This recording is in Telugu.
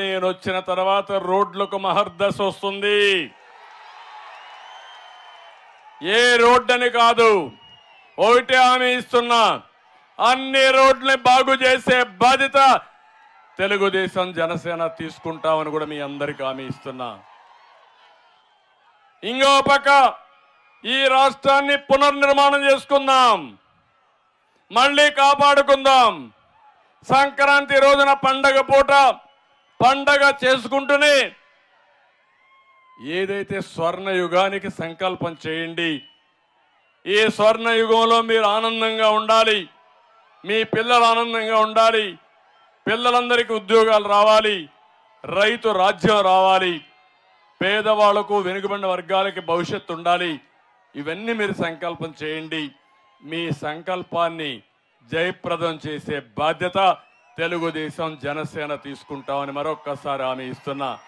నేను వచ్చిన తర్వాత రోడ్లకు మహర్దశ వస్తుంది. ఏ రోడ్డని కాదు ఒకటి హామీ ఇస్తున్నా. అన్ని రోడ్లని బాగు చేసే బాధ్యత తెలుగుదేశం జనసేన తీసుకుంటామని కూడా మీ అందరికి హామీ ఇస్తున్నా. ఇంకో పక్క ఈ రాష్ట్రాన్ని పునర్నిర్మాణం చేసుకుందాం. మళ్ళీ కాపాడుకుందాం. సంక్రాంతి రోజున పండగ పూట పండగ చేసుకుంటూనే ఏదైతే స్వర్ణ యుగానికి సంకల్పం చేయండి ఈ స్వర్ణ యుగంలో మీరు ఆనందంగా ఉండాలి మీ పిల్లలు ఆనందంగా ఉండాలి పిల్లలందరికీ ఉద్యోగాలు రావాలి రైతు రాజ్యం రావాలి పేదవాళ్ళకు వెనుకబడిన వర్గాలకి భవిష్యత్తు ఉండాలి ఇవన్నీ మీరు సంకల్పం చేయండి. మీ సంకల్పాన్ని జయప్రదం చేసే బాధ్యత తెలుగుదేశం జనసేన తీసుకుంటామని మరొక్కసారి హామీ ఇస్తున్నా.